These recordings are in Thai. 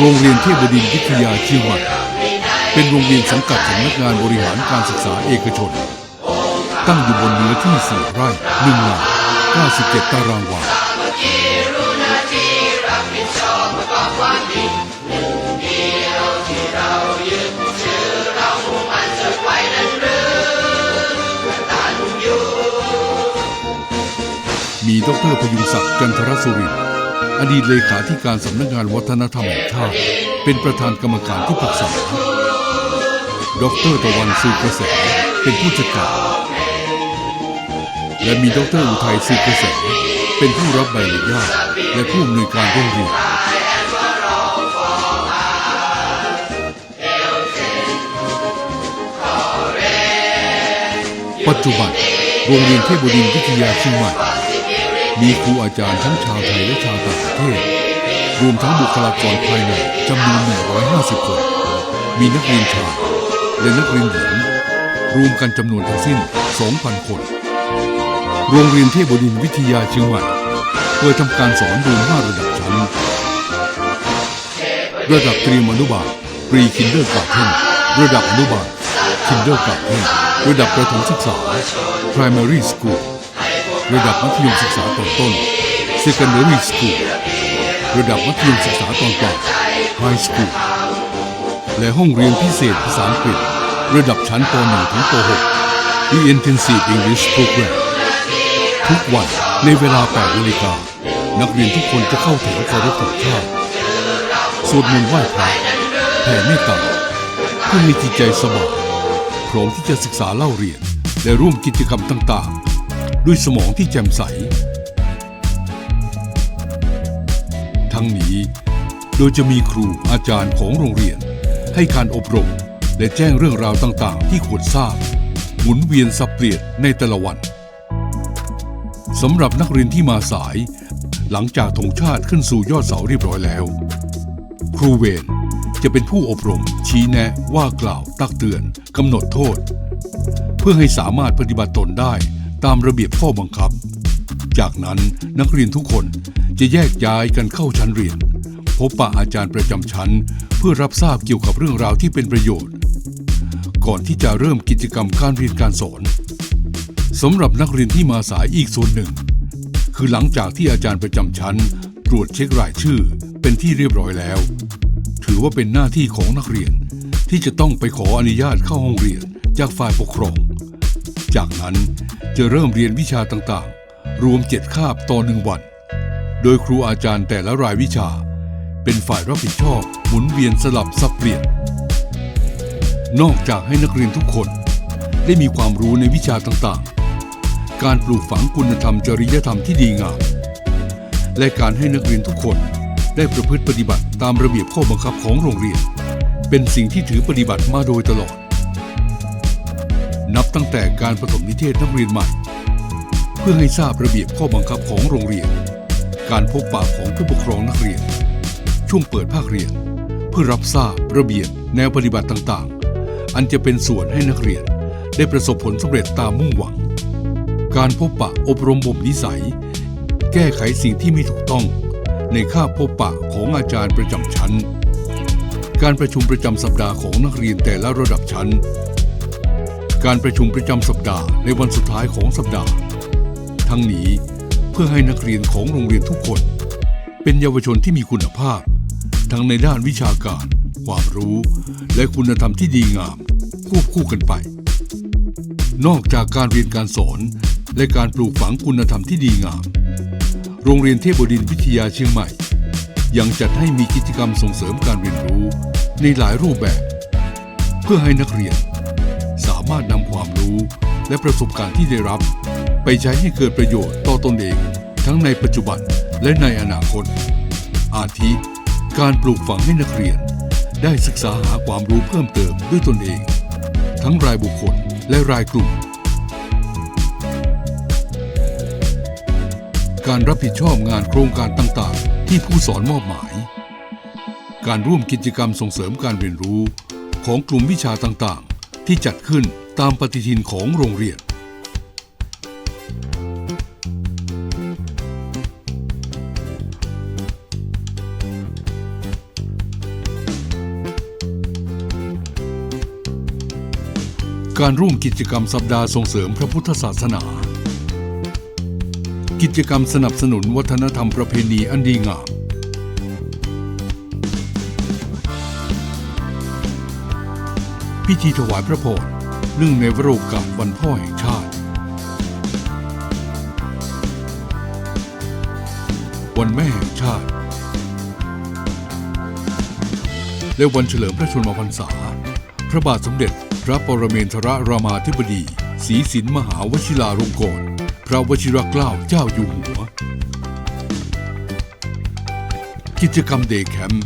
โรงเรียนเทพบดินวิทยาเชียงใหม่เป็นโรงเรียนสังกัดสำนักงานบริหารการศึกษาเอกชน ตั้งอยู่บนเนื้อที่4ไร่1งาน97 ตารางวามีดรพยุงศักดิ์จันทรสุรินทร์ อดีตเลขาธิการสำนักงานวัฒนธรรมแห่งชาติ เป็นประธานกรรมการที่ปรึกษา ดรตะวันสืบกระแสเป็นผู้จัดการ และมีดรอุทัยสืบกระแสเป็นผู้รับใบอนุญาตและผู้อำนวยการโรงเรียนปัจจุบันโรงเรียนเทพบดินวิทยาเชียงใหม่ มีครูอาจารย์ทั้งชาวไทยและชาวต่างประเทศ รวมทั้งบุคลากรภายในจำนวน 150 คน มีนักเรียนชายและนักเรียนหญิง รวมกันจำนวนทั้งสิ้น 2,000 คน โรงเรียนเทพบดินทร์วิทยาเชียงใหม่เปิดทำการสอนรวม5ระดับชั้น ระดับเตรียมอนุบาลปรีคินเดอร์การ์เทนระดับอนุบาลคินเดอร์การ์เทนระดับประถมศึกษา primary school ระดับมัธยมศึกษาตอนต้น secondary school ระดับมัธยมศึกษาตอนปลาย high school และห้องเรียนพิเศษภาษาอังกฤษ ระดับชั้นป .1 ถึงป .6 The Intensive English Program ทุกวันในเวลา8นาฬิกานักเรียนทุกคนจะเข้าแถวเคารพธงชาติสวดมนต์ไหว้พระแผ่เมตตาเพื่อให้จิตใจสบายพร้อมที่จะศึกษาเล่าเรียนและร่วมกิจกรรมต่างๆ ด้วยสมองที่แจ่มใส ทั้งนี้โดยจะมีครูอาจารย์ของโรงเรียน ให้การอบรม และแจ้งเรื่องราวต่างๆ ที่ควรทราบ หมุนเวียนสับเปลี่ยนในแต่ละวันสำหรับนักเรียนที่มาสาย หลังจากธงชาติขึ้นสู่ยอดเสาเรียบร้อยแล้ว ครูเวรจะเป็นผู้อบรม ชี้แนะว่ากล่าว ตักเตือนกำหนดโทษ เพื่อให้สามารถปฏิบัติตนได้ ตามระเบียบข้อบังคับ จากนั้นนักเรียนทุกคนจะแยกย้ายกันเข้าชั้นเรียน พบปะอาจารย์ประจำชั้น เพื่อรับทราบเกี่ยวกับเรื่องราวที่เป็นประโยชน์ ก่อนที่จะเริ่มกิจกรรมการเรียนการสอนสำหรับนักเรียนที่มาสายอีกส่วนหนึ่ง คือหลังจากที่อาจารย์ประจำชั้น ตรวจเช็ครายชื่อเป็นที่เรียบร้อยแล้ว ถือว่าเป็นหน้าที่ของนักเรียนที่จะต้องไปขออนุญาตเข้าห้องเรียนจากฝ่ายปกครอง จากนั้น จะเริ่มเรียนวิชาต่างๆ รวมเจ็ดคาบต่อหนึ่งวัน โดยครูอาจารย์แต่ละรายวิชา เป็นฝ่ายรับผิดชอบหมุนเวียนสลับสับเปลี่ยน นอกจากให้นักเรียนทุกคนได้มีความรู้ในวิชาต่างๆ การปลูกฝังคุณธรรมจริยธรรมที่ดีงาม และการให้นักเรียนทุกคนได้ประพฤติปฏิบัติตามระเบียบข้อบังคับของโรงเรียน เป็นสิ่งที่ถือปฏิบัติมาโดยตลอด นับตั้งแต่การประถมนิเทศนักเรียนใหม่ เพื่อให้ทราบระเบียบข้อบังคับของโรงเรียน การพบปะของผู้ปกครองนักเรียน ช่วงเปิดภาคเรียน เพื่อรับทราบระเบียบแนวปฏิบัติต่างๆ อันจะเป็นส่วนให้นักเรียนได้ประสบผลสำเร็จตามมุ่งหวัง การพบปะอบรมบ่มนิสัย แก้ไขสิ่งที่ไม่ถูกต้อง ในคาพบปะของอาจารย์ประจำชั้น การประชุมประจำสัปดาห์ของนักเรียนแต่ละระดับชั้น การประชุมประจำสัปดาห์ในวันสุดท้ายของสัปดาห์ ทั้งนี้เพื่อให้นักเรียนของโรงเรียนทุกคน เป็นเยาวชนที่มีคุณภาพ ทั้งในด้านวิชาการ ความรู้ และคุณธรรมที่ดีงาม ควบคู่กันไป นอกจากการเรียนการสอน และการปลูกฝังคุณธรรมที่ดีงาม โรงเรียนเทพบดินทร์วิทยาเชียงใหม่ ยังจัดให้มีกิจกรรมส่งเสริมการเรียนรู้ในหลายรูปแบบ เพื่อให้นักเรียนามารถนำความรู้ และประสบการณ์ที่ได้รับ ไปใช้ให้เกิดประโยชน์ต่อตนเอง ทั้งในปัจจุบันและในอนาคต อาทิ การปลูกฝังให้นักเรียน ได้ศึกษาหาความรู้เพิ่มเติมด้วยตนเอง ทั้งรายบุคคลและรายกลุ่ม การรับผิดชอบงานโครงการต่างๆ ที่ผู้สอนมอบหมาย การร่วมกิจกรรมส่งเสริมการเรียนรู้ของกลุ่มวิชาต่างๆ ที่จัดขึ้นตามปฏิทินของโรงเรียน การร่วมกิจกรรมสัปดาห์ส่งเสริมพระพุทธศาสนา กิจกรรมสนับสนุนวัฒนธรรมประเพณีอันดีงาม พิธีถวายพระพรเนื่องในวโรกาสวันพ่อแห่งชาติ วันแม่แห่งชาติ และวันเฉลิมพระชนมพรรษา พระบาทสมเด็จพระปรเมนทรรามาธิบดีศรีสินมหาวชิราลงกรณพระวชิรเกล้าเจ้าอยู่หัว กิจกรรมเดย์แคมป์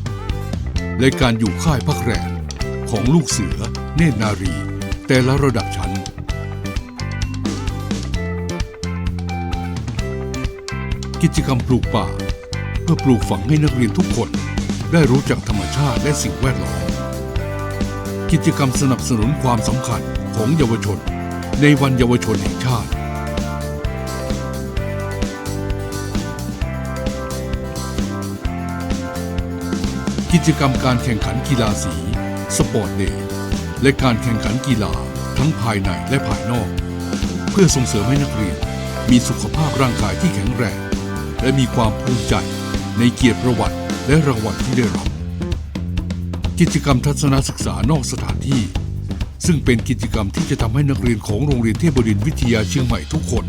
และการอยู่ค่ายพักแรมของลูกเสือ นตรนารี แต่ละระดับชั้น กิจกรรมปลูกป่า เพื่อปลูกฝังให้นักเรียนทุกคน ได้รู้จักธรรมชาติและสิ่งแวดล้อม กิจกรรมสนับสนุนความสำคัญของเยาวชน ในวันเยาวชนแห่งชาติกิจกรรมการแข่งขันกีฬาสี สปอร์ตเดย์ และการแข่งขันกีฬาทั้งภายในและภายนอก เพื่อส่งเสริมให้นักเรียน มีสุขภาพร่างกายที่แข็งแรง และมีความภูมิใจในเกียรติประวัติและรางวัลที่ได้รับ กิจกรรมทัศนศึกษานอกสถานที่ ซึ่งเป็นกิจกรรมที่จะทำให้นักเรียนของโรงเรียนเทพบดินวิทยาเชียงใหม่ทุกคน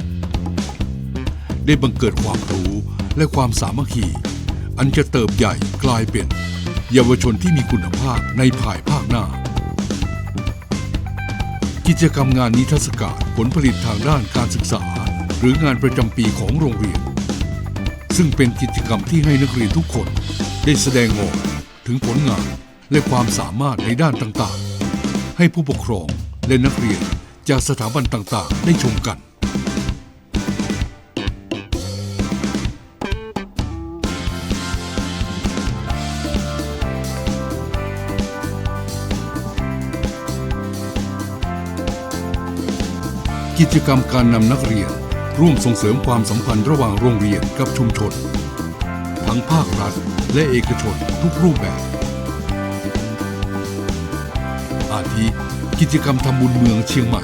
ได้บังเกิดความรู้และความสามัคคีอันจะเติบใหญ่กลายเป็น เยาวชนที่มีคุณภาพในภายภาคหน้า กิจกรรมงานนิทรรศการผลผลิตทางด้านการศึกษา หรืองานประจำปีของโรงเรียน ซึ่งเป็นกิจกรรมที่ให้นักเรียนทุกคนได้แสดงออกถึงผลงานและความสามารถในด้านต่างๆ ให้ผู้ปกครองและนักเรียนจากสถาบันต่างๆ ได้ชมกัน กิจกรรมการนำนักเรียน ร่วมส่งเสริมความสัมพันธ์ระหว่างโรงเรียนกับชุมชน ทั้งภาครัฐและเอกชนทุกรูปแบบ อาทิกิจกรรมทำบุญเมืองเชียงใหม่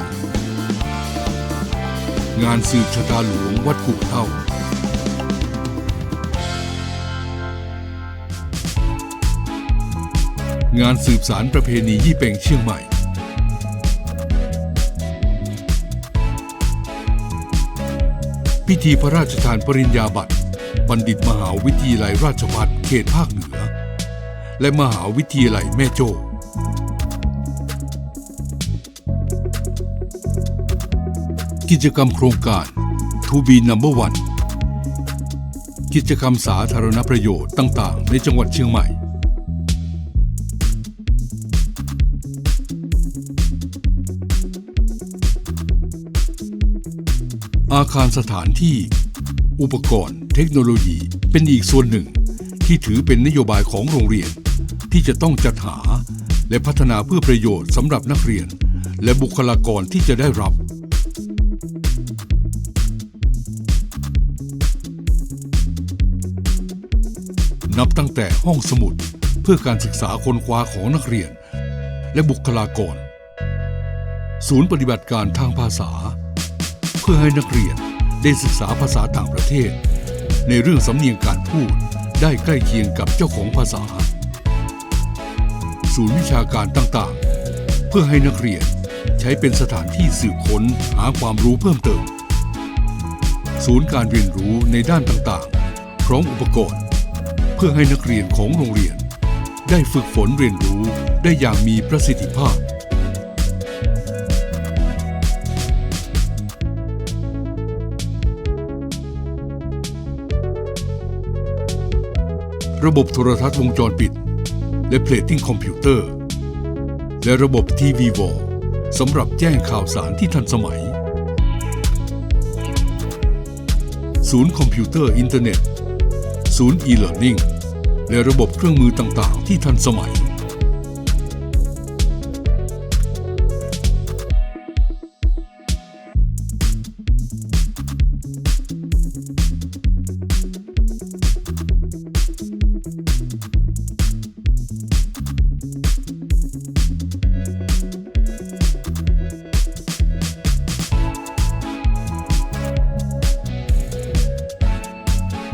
งานสืบชะตาหลวงวัดกุกเท่า งานสืบสารประเพณียี่เป่งเชียงใหม่ พิธีพระราชทานปริญญาบัตร บัณฑิตมหาวิทยาลัยราชภัฏเขตภาคเหนือ และมหาวิทยาลัยแม่โจ้กิจกรรมโครงการ To be number one กิจกรรมสาธารณประโยชน์ต่าง ๆ ในจังหวัดเชียงใหม่ อาคารสถานที่ อุปกรณ์ เทคโนโลยีเป็นอีกส่วนหนึ่ง ที่ถือเป็นนโยบายของโรงเรียน ที่จะต้องจัดหา และพัฒนาเพื่อประโยชน์สำหรับนักเรียน และบุคลากรที่จะได้รับนับตั้งแต่ห้องสมุดเพื่อการศึกษาค้นคว้าของนักเรียน และบุคลากร ศูนย์ปฏิบัติการทางภาษา พื่อให้นักเรียนได้ศึกษาภาษาต่างประเทศ ในเรื่องสำเนียงการพูดได้ใกล้เคียงกับเจ้าของภาษา ศูนย์วิชาการต่างๆ เพื่อให้นักเรียนใช้เป็นสถานที่สืบค้นหาความรู้เพิ่มเติม ศูนย์การเรียนรู้ในด้านต่างๆ พร้อมอุปกรณ์ เพื่อให้นักเรียนของโรงเรียน ได้ฝึกฝนเรียนรู้ได้อย่างมีประสิทธิภาพ ระบบโทรทัศน์วงจรปิด และเพลทติ้งคอมพิวเตอร์ และระบบทีวีวอลสำหรับแจ้งข่าวสารที่ทันสมัย ศูนย์คอมพิวเตอร์อินเทอร์เน็ต ศูนย์ e-learning และระบบเครื่องมือต่าง ๆ ที่ทันสมัย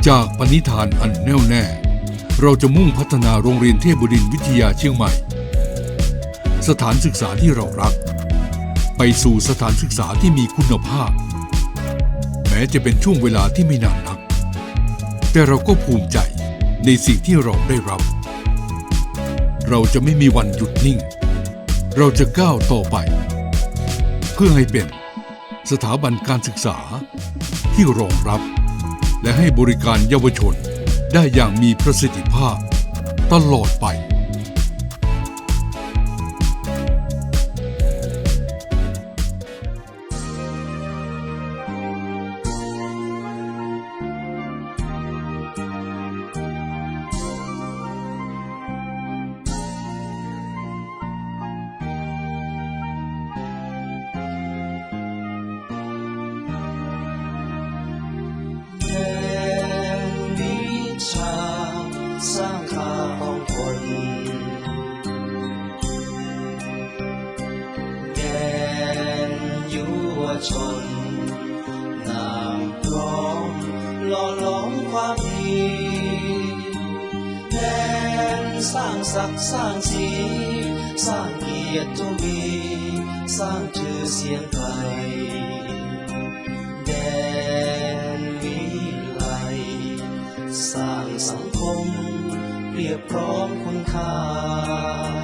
จากปณิธานอันแน่วแน่ เราจะมุ่งพัฒนาโรงเรียนเทพบดินวิทยาเชียงใหม่ สถานศึกษาที่เรารัก ไปสู่สถานศึกษาที่มีคุณภาพ แม้จะเป็นช่วงเวลาที่ไม่นานนัก แต่เราก็ภูมิใจในสิ่งที่เราได้รับ เราจะไม่มีวันหยุดนิ่ง เราจะก้าวต่อไป เพื่อให้เป็นสถาบันการศึกษาที่รองรับ และให้บริการเยาวชนได้อย่างมีประสิทธิภาพตลอดไป สร้างศักดิ์สร้างสีสร้างเกียรติทวีสร้างชื่อเสียงไกลแดนวิไลสร้างสังคมเปรียบพร้อมคุณค่า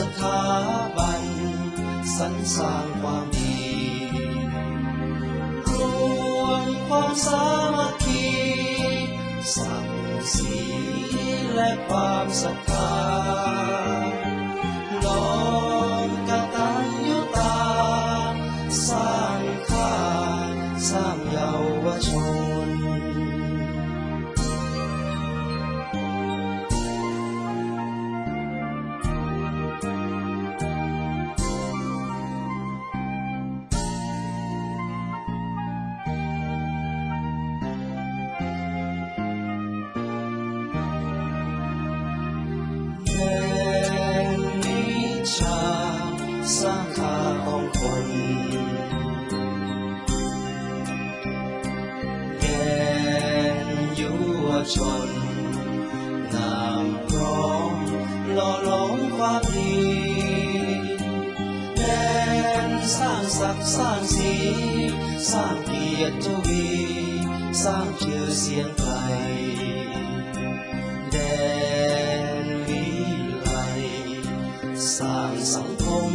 สถาบันสรรสร้างความดี รวมความสามัคคีสักดิ์ศรีและความศรัทธาน้อมกตัญญูตา สร้างค่าสร้างเยาวชน ชนนามพร้อมหล่อหลอมความดีแดนสร้างศักดิ์สร้างสีสร้างเกียรติทวีสร้างชื่อเสียงไกลแดนวิไลสร้างสังคม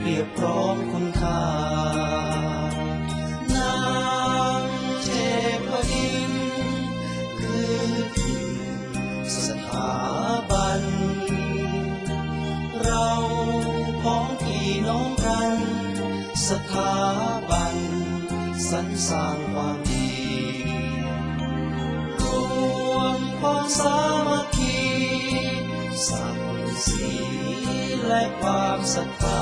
เรียบพร้อมคุณค่า สถาบันสรรสร้างความดีรวมความสามัคคีสัมสีและความศรัทธา